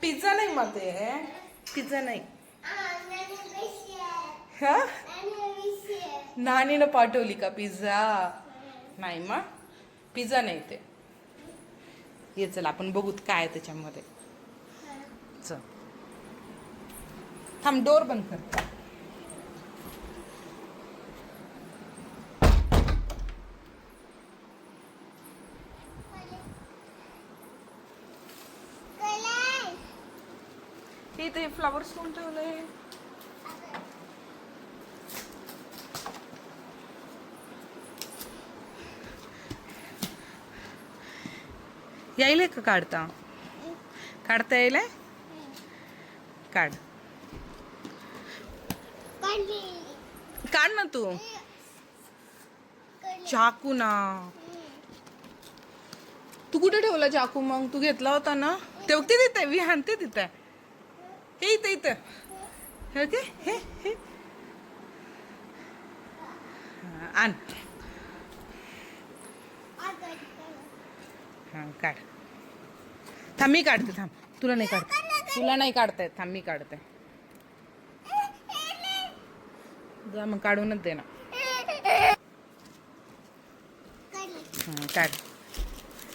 Pizza नाही मध्ये pizza नाही. हा? नानीनं पाठवली का पिझ्झा नाही मग. पिझ्झा नाही ते. ये चल आपण बघूत काय त्याच्यामध्ये. चल. थांब डोर बंद कर. हे ते फ्लावर्स कोण ठेवलंय. यायले का काढता? काढता यायले काढ. काढ ना तू. चाकू ना. तू कुठे ठेवला चाकू मग? तू घेतला होता ना? ते ते तिथे विहान ते तिथे हे इथं इथं. ओके हे हे. आण. काढ. थांब मी काढते थांब. तुला नाही काढते. तुला नाही काढता येत. थांब मी काढते. जा मग काढूनच दे ना. हा, काढ.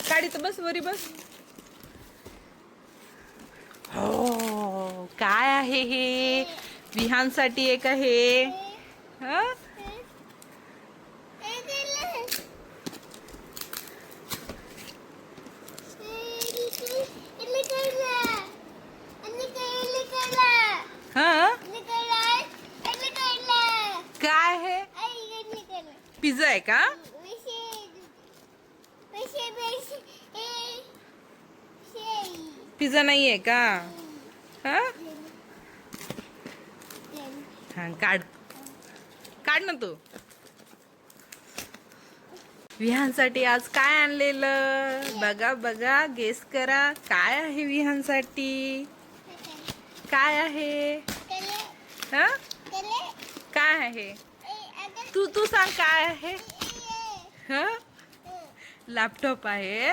काढी तर बस वरी बस. काय आहे हे? विहानसाठी एक आहे. काय आहे? पिझ्झा आहे का? पिझ्झा नाही आहे का? हा? हा काढ. काढ ना तू. विहानसाठी आज काय आणलेलं? बघा बघा गेस करा. काय आहे विहानसाठी? काय आहे? हा? काय आहे? तू तू सांग काय आहे? हा? लॅपटॉप आहे.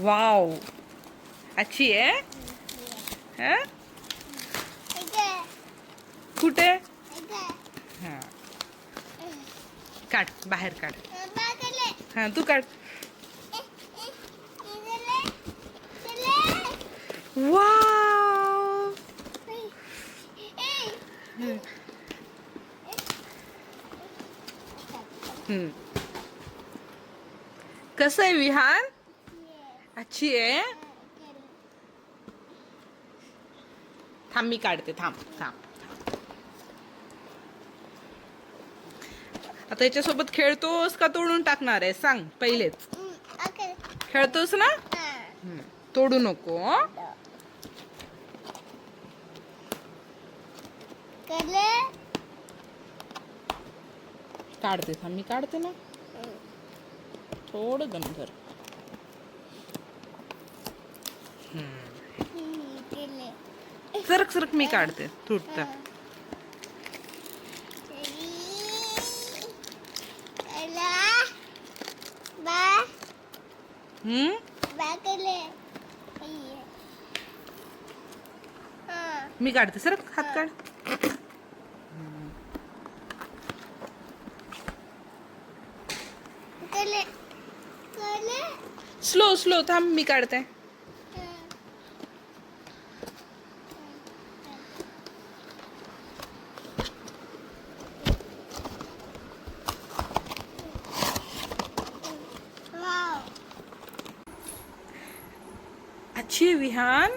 वाव अच्छी आहे कुठे? हा. काढ बाहेर काढ. हा तू काढ. वाव! कसं आहे विहान? अच्छी आहे? थांब मी काढते. थांब थांब. आता याच्यासोबत खेळतोस का तोडून टाकणार आहे? सांग पहिलेच. खेळतोस ना. तोडू नको? काढते थांब मी काढते ना? थोडं दम धर सरक सरक मी काढते. तुटत. हम्म? मी काढते. सरक हात काढ. स्लो स्लो थांब मी काढते. अच्छी विहान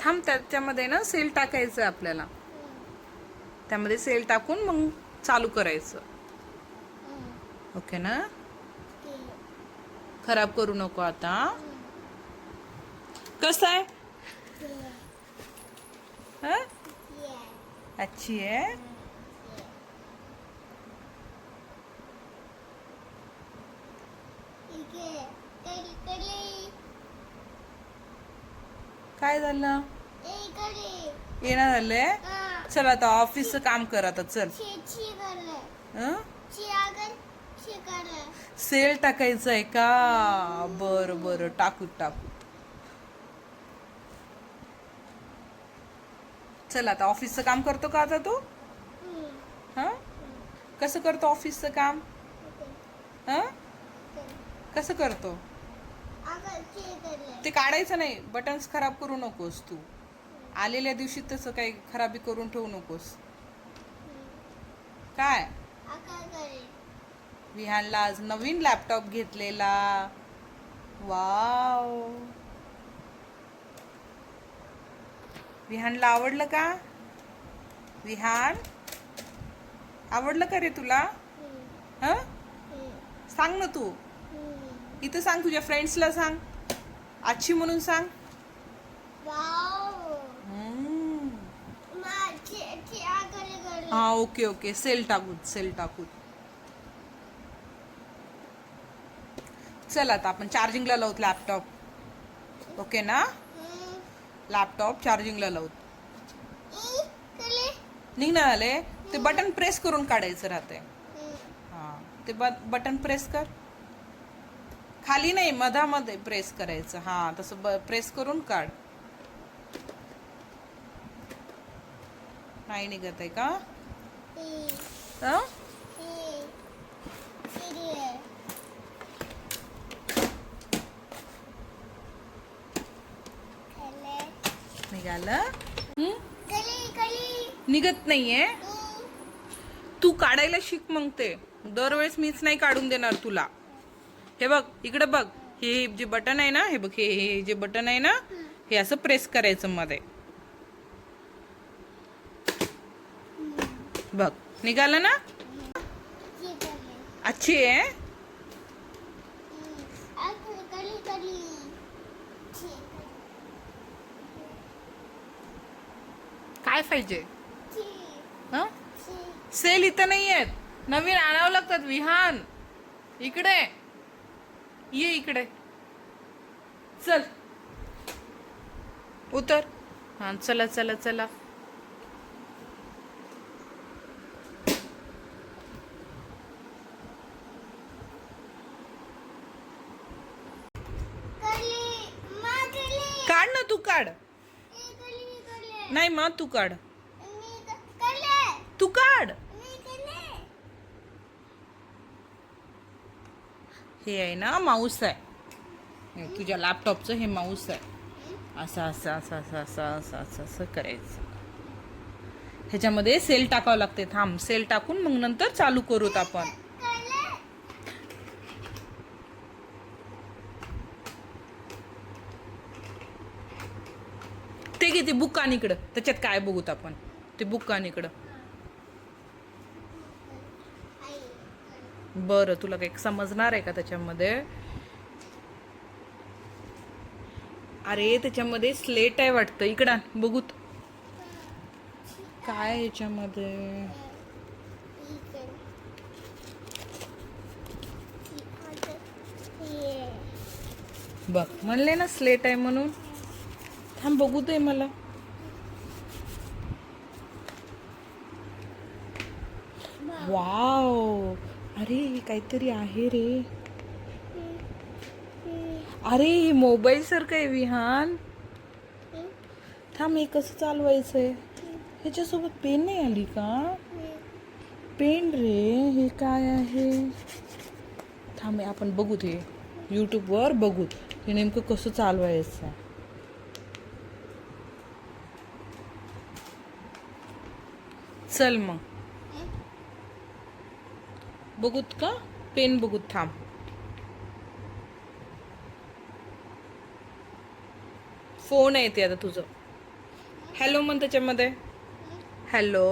थांब त्याच्यामध्ये ना सेल टाकायचं आपल्याला. त्यामध्ये सेल टाकून मग चालू करायचं. ओके ना? खराब करू नको आता. कसं आहे? हं? अच्छी आहे. काय झालं? येणं झालंय चल आता ऑफिसचं काम कर आता चल. हं? सेल टाकायचं आहे का? बर बर. टाकू टाकू चल आता ऑफिसचं काम करतो का आता तू? हा? कसं करतो ऑफिसचं काम? हा? कसं करतो? ते काढायचं नाही. बटन्स खराब करू नकोस तू. आलेल्या दिवशी तसं काही खराबी करून ठेवू नकोस. काय? विहानला आज नवीन लॅपटॉप घेतलेला. वाव. विहानला आवडलं का? विहान? आवडलं का रे तुला? हां? सांग ना तू. इथं सांग तुझ्या फ्रेंड्सला सांग. आजची म्हणून सांग. हा ओके ओके. सेल टाकूत सेल टाकूत चल आता आपण चार्जिंगला लावूत लॅपटॉप ओके ना? लॅपटॉप चार्जिंगला लावूत. निघणार आले. ते बटन प्रेस करून काढायचं राहते हा ते बटन प्रेस कर. खाली नाही मधामध्ये प्रेस करायचं. हा तसं प्रेस करून काढ. नाही निघत आहे का? हं? निघालं? निघत नाहीये? तू काढायला शिक मग ते. दरवेळेस मीच नाही काढून देणार तुला. हे बघ इकडे बघ. हे जे बटन आहे ना हे बघ हे हे जे बटन आहे ना हे असं प्रेस करायचं मध्ये. बघ निघालं ना? अच्छी आहे काय पाहिजे? सेल इथं नाही आहेत नवीन आणावं लागतात विहान. इकडे. ये इकडे. चल. उतर. हा चला चला चला. काढ ना तू काढ. नाही मग तू काढ. तू काढ. हे आहे ना माऊस आहे. तुझ्या लॅपटॉपचं हे माऊस आहे. असं असं असं असं असं असं असं असं करायचं. ह्याच्यामध्ये सेल टाकावं लागते. थांब सेल टाकून मग नंतर चालू करूत आपण. ते किती बुक आण इकडं. त्याच्यात काय बघूत आपण? ते बुक आण इकडं. बरं तुला काही समजणार आहे का त्याच्यामध्ये? अरे त्याच्यामध्ये स्लेट आहे वाटतं. इकडं बघूत. काय याच्यामध्ये? बघ म्हणले ना स्लेट आहे म्हणून. थांब बघू दे मला. वाव अरे हे काहीतरी आहे रे. अरे हे मोबाईल सारखं आहे विहान. थांब हे कसं चालवायचं आहे ह्याच्यासोबत पेन नाही आली का? पेन रे हे काय आहे? थांब आपण बघू ते. यूट्यूबवर बघू. हे नेमकं कसं चालवायचं? चल मग. बघूत का? पेन बघूत थांब. फोन आहे ते आता तुझं. हॅलो म्हण त्याच्यामध्ये. हॅलो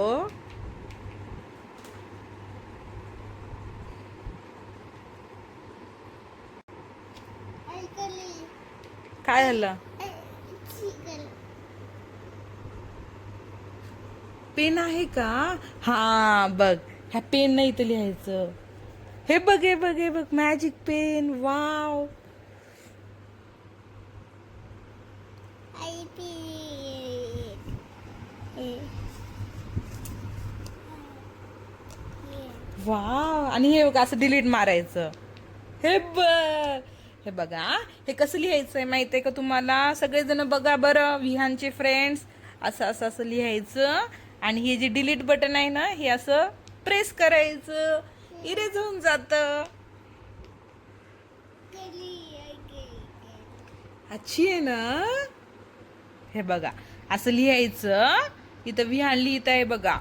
काय झालं? पेन आहे का? हा बघ. ह्या पेन नाही इथं लिहायचं. हे बघ हे बघ हे बघ मॅजिक पेन वाव वाव आणि हे बघ असं डिलीट मारायचं. हे बघ. हे बघा हे. कसं लिहायचंय माहीत आहे का तुम्हाला? सगळेजण बघा बरं विहानचे फ्रेंड्स असं असं असं लिहायचं. आणि हे जे डिलीट बटन आहे ना हे असं प्रेस करायचं इरेज होऊन जातं. अच्छी आहे ना? हे बघा असं लिहायचं. इथं विहान लिहित आहे बघा.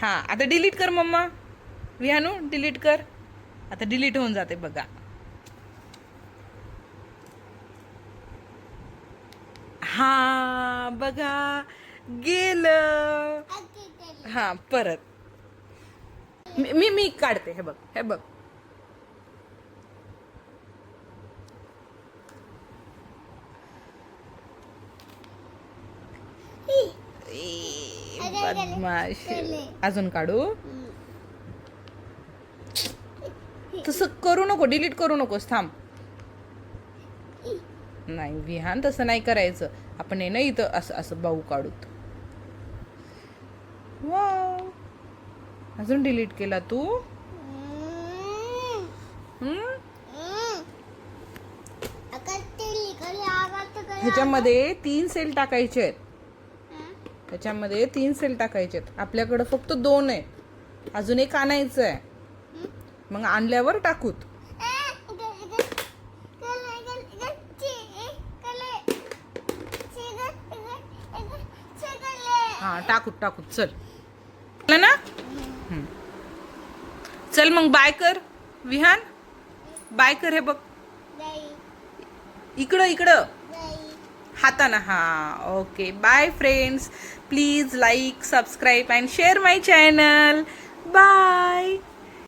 हा आता डिलीट कर मम्मा. विहानू डिलीट कर. आता डिलीट होऊन जाते बघा. हा बघा. गेलं. हा परत. मी मी- काढते हे बघ हे बघ. बदमाश. अजून काढू? तसं करू नको डिलीट करू नकोस थांब. नाही विहान तसं नाही करायचं. आपण आहे ना इथं असं असं बाऊ काढूत वाव अजून डिलीट केला तू? ह्याच्यामध्ये तीन सेल टाकायचे आहेत. त्याच्यामध्ये तीन सेल टाकायचे आहेत. आपल्याकडं फक्त दोन आहेत. अजून एक आणायचं आहे. मग आणल्यावर टाकूत. हा टाकूत टाकूत. चल. ना? चल मग बाय कर विहान. बाय कर हे बघ. इकडं इकडं. हाताना. हा okay. Bye friends. Please like subscribe and share my channel. Bye.